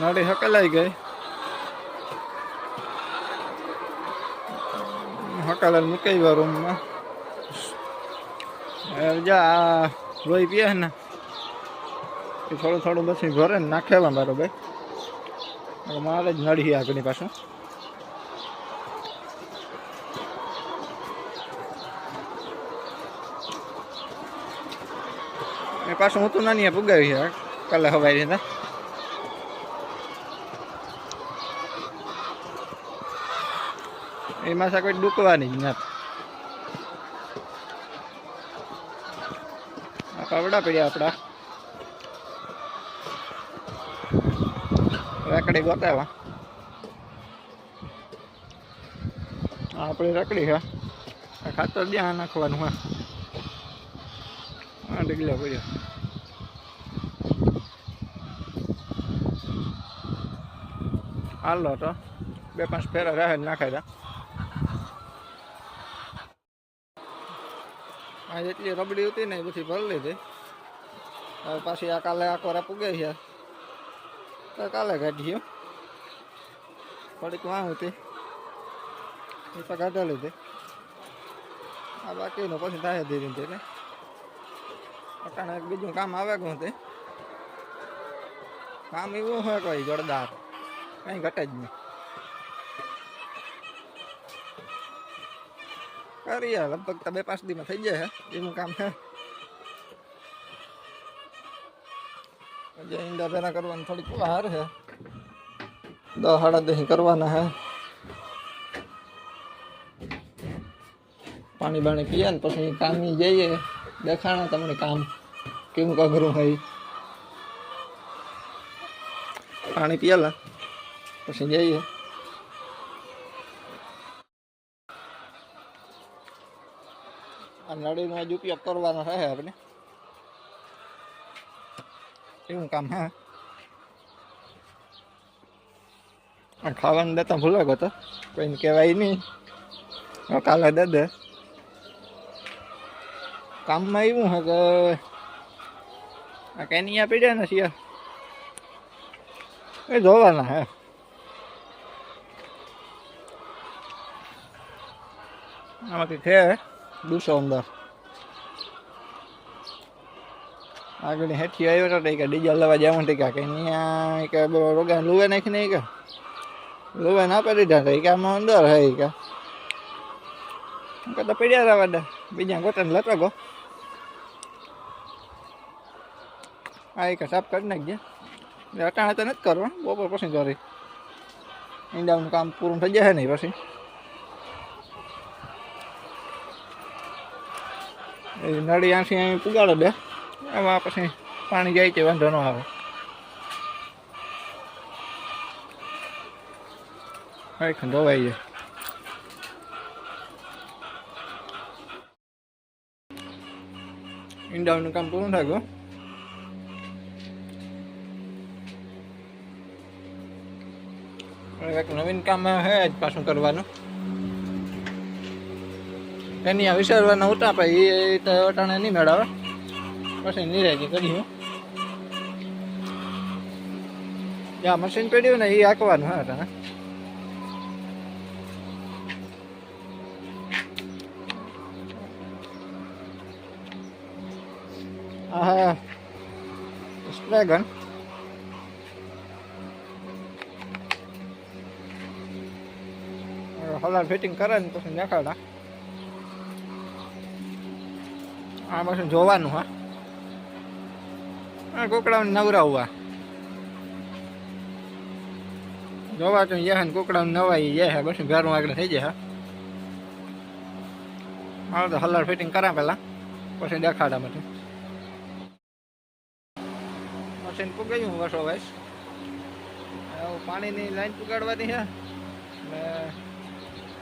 નળી હકલાઈ ગઈ. હકાલાને મૂકી ગયો રૂમમાં જા લોહી પીએ ને. એ થોડું થોડું પછી ભરે ને મારો ભાઈ. મારે જ નડી આગળની પાછું એ પાછું હું તો નાની પુગાવી છે કાલે હવાઈ રીતે એ માસા કોઈ ડૂકવાની જ નથી આ પાવડા પડ્યા આપણા રકડી ગોતાવા. આપણી રકડી છે. આ ખાતર ત્યાં નાખવાનું હા આ ડીગલો પડ્યો. હાલો તો. બે પાંચ ફેરા રહે નાખાય આ જેટલી રબડી હતી ને એ બધી ભરી લીધી. હવે પાછી આ કાલે આકોરા પૂગે છે તો કાલે કાઢીએ થોડીક વાહ હતી. એ તો કાઢી લીધી. આ બાકીનું પછી થાય ધીરે ધીરે. અટાણે એક બીજું કામ આવે ગયું તે કામ એવું હોય કોઈ જોરદાર. કંઈ ઘટે જ નહીં. કરીએ લગભગ તો બે પાંચ દીમાં થઈ જાય એનું કામ છે હજી ઈંડા ભેરા કરવાનું થોડીક વાર છે દસ સાડા દસ કરવાના હે પાણી બાણી પીએ ને પછી કામ જઈએ દેખાણા તમને કામ કેવું અઘરું હોય પાણી પીએલા પછી જઈએ આ નળીનો જ ઉપયોગ કરવાનો રહે આપણે? એવું કામ, હે? ખાવાનું દેતા ભૂલો ગયો કોઈને કહેવાય નહીં. કાલે દે દે. કામમાં એવું હે કે? આ કેનિયા પીડ્યા ને શિયા? એ જોવાના હે. આમાં કંઈક છે? દુસો અંદર. આગળ હેઠી આવ્યો તો કે ડીઝલ લેવા જવાનું ટીકા કે અહીંયા કે રોગા લુવે નાખી નહીં કે. લુવે ના પડી દીધા કે આમાં અંદર હે કે. તો પડ્યા રહેવા દે. બીજા ગોતન લેતો ગો. આ એક સાફ કરી નાખજે. અટાણે તો નથી કરવા બપોર પછી કરી. ઈંડાનું કામ પૂરું થઈ જશે નહીં પછી. એ નળી આંસી અહીં પુગાડો દે એમાં પછી પાણી જાય છે વાંધો ન આવે. હવે ખંડોવાઈ જાય ઈંડાનું કામ પૂરું થાય એક નવીન કામ હે જ પાછું કરવાનું. એની આ વિસરવાના ઉતા પાઈ એ તો અટાણે નહીં મેળવે. પછી નિરાજી કર્યું. જ્યાં મશીન પડ્યું ને એ આંકવાનું, હા અટાણે હા સ્પ્રે ગન ફિટિંગ કરે ને પછી દેખાડા આ પાછું જોવાનું, હા. આ કોકડાને નવરાવવા. જોવા તો જાય ને કોકડાને નવાઈ જાય બસ ઘરનું આગળ થઈ જાય હા. તો હલાર ફિટિંગ કરા પેલા, પછી દેખાડા માટે. મશીન પુગાયું વર્ષો વાઈશ પાણીની લાઈન પુગાડવાની છે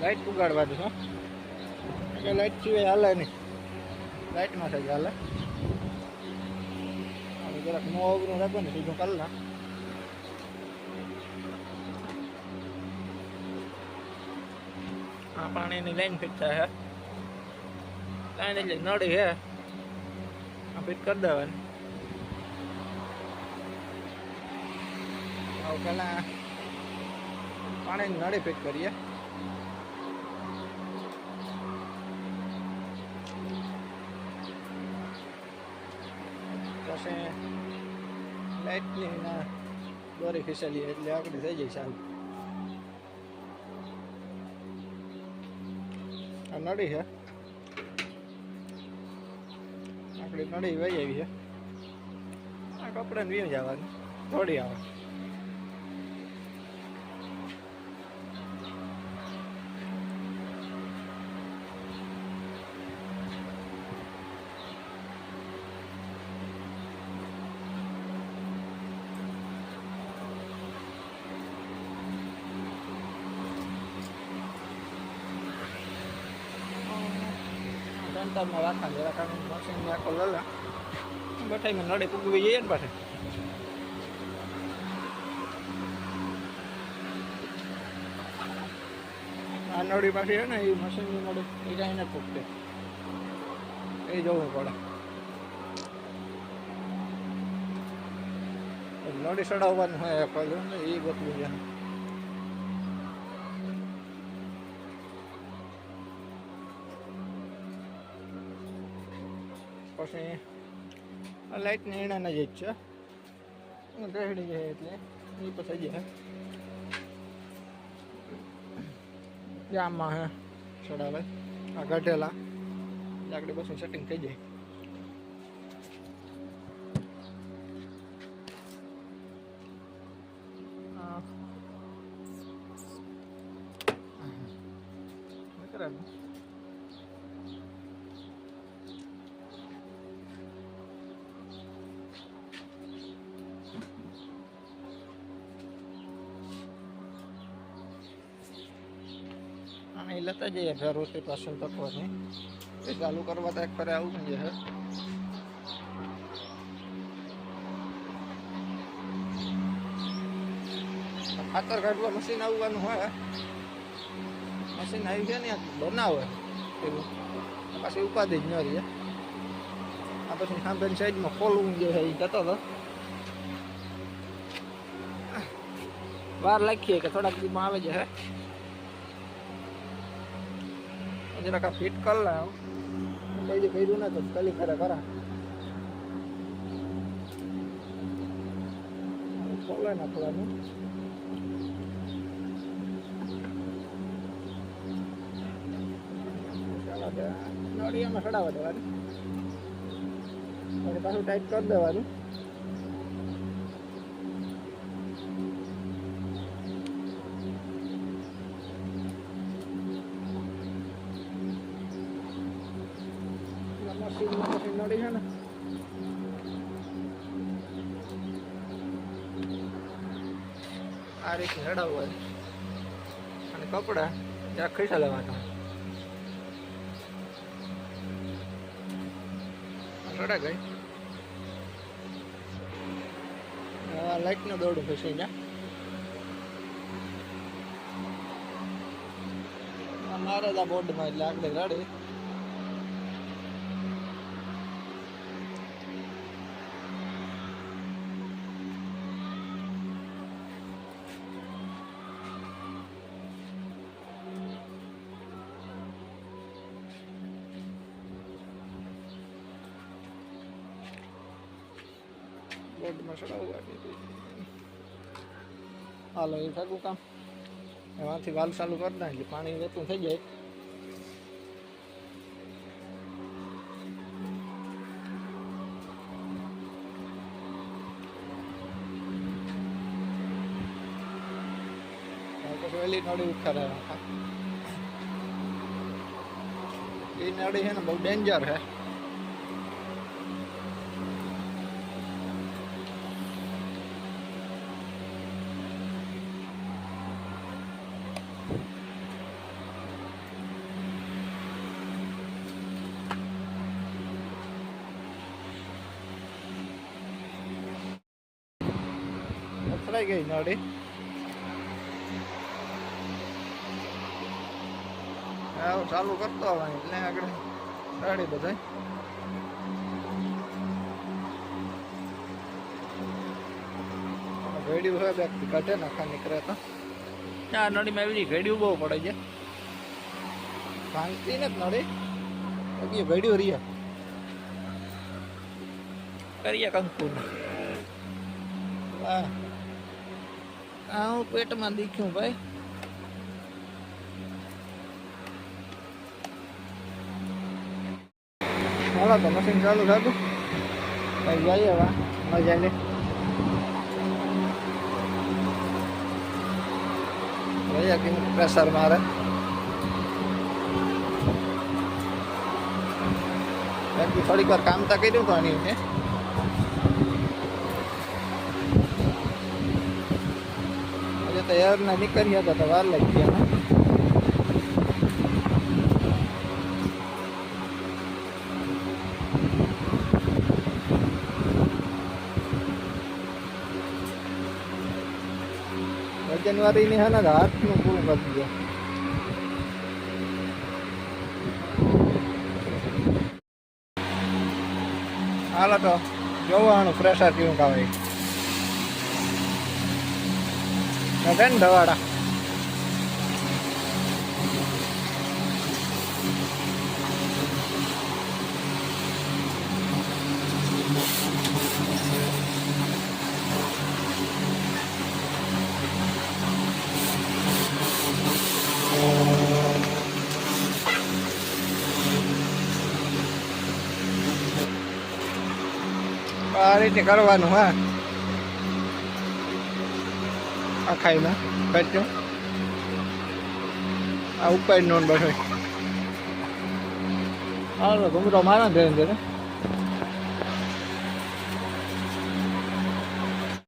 લાઈટ પુગાડવાની છે લાઈટ સિવાય હાલે નહીં. લાઈટમાં થઈ હાલે જરાક નો અવરું રાખો ને સીધું ના આ પાણીની લાઈન ફિટ થાય લાઈન એટલે નળી હે. આ ફિટ કરી દેવાની. હવે પહેલાં પાણીની નળી ફિટ કરીએ. પછી લાઇટની ના દોરી ખીસેલીએ એટલે આગળ થઈ જાય ચાલુ આ નળી છે. આપણી નળી વહી આવી છે. આ કપડાને વીમ જવાની થોડી આવે સેન્ટરમાં રાખવાનું જરા કારણ મશીન આખો લલા બઠાઈમાં નડે પૂગવી જઈએ ને પાછે આ નળી પાછી છે ને એ મશીનની નળી એ કાંઈ નથી પૂગતી એ જોવું પડે નળી ચડાવવાનું હોય પહેલું ને એ ગોતવું છે પછી લાઇટની એના જ છે. ગહેડી જાય એટલે એ પછી જાય. જામમાં હે, ચડાવે. આ ગઢેલા. લાકડી પછી સેટિંગ થઈ જાય. એ લેતા જઈએ ફેરોથી પાછળ તકવાની એ ચાલુ કરવા તો એક ફરે આવું છે ખાતર કાઢવા મશીન આવવાનું હોય. મશીન આવી ગયા ને બનાવે. એવું. પાછી ઉપાધિ જ ન રહી. આ પછી સાંભળીને સાઈડમાં ખોલવું જે એ જતો હતો. વાર લખીએ કે થોડાક દીમાં આવે છે જરાક ફિટ કરી લાવ કઈ કર્યું ના તો કલી ખરા ખરા ખોલે નાખવાનું નળિયામાં ચડાવવા દેવાનું. પાછું ટાઈટ કરી દેવાનું. આ રીતે ચડાવવાનું અને કપડા જરાક ખીસા લેવાના. રડા ગઈ. આ લાઈટનો દોડું ફસી જા મારે જ આ બોર્ડમાં એટલે આગળ ગાડી બોર્ડમાં ચડાવવાની હાલો, એ થાકું કામ. એમાંથી વાલ ચાલુ કરી દે એટલે પાણી વેતું થઈ જાય. ઓલી નળી ઉખાડે એ નળી છે ને બહુ ડેન્જર છે. અથડાઈ ગઈ નળી ચાલુ કરતો હોય એટલે આગળ ગાડી વ્યક્તિ કાઢે નાખા નીકળે તો આ નળીમાં એવી ઘડિયું બહુ પડે છે ભાંગતી ને નળી બાકી ઘડિયું રહ્યા કરીએ કંકુ વાહ આ હું પેટમાં દીખ્યું ભાઈ. હાલો તો મશીન ચાલુ થતું ભાઈ જઈએ વા મજા લે. જોઈએ કેમ પ્રેશર મારે? બાકી થોડીક વાર કામ તો કર્યું પણ આની મેં હજુ તો એરના નીકળ્યા હતા તો વાર લાગી ગયા ને. વજનવાળી ની હે ને હાથનું પૂરું કરી દે હાલો તો જોવાનું પ્રેશર કેવું કાવે દવાડા આ રીતે કરવાનું હા આ ખાઈમાં કરજો આ ઉપર નોન બસ હાલો ઘૂમરો મારા ધીરે ધીરે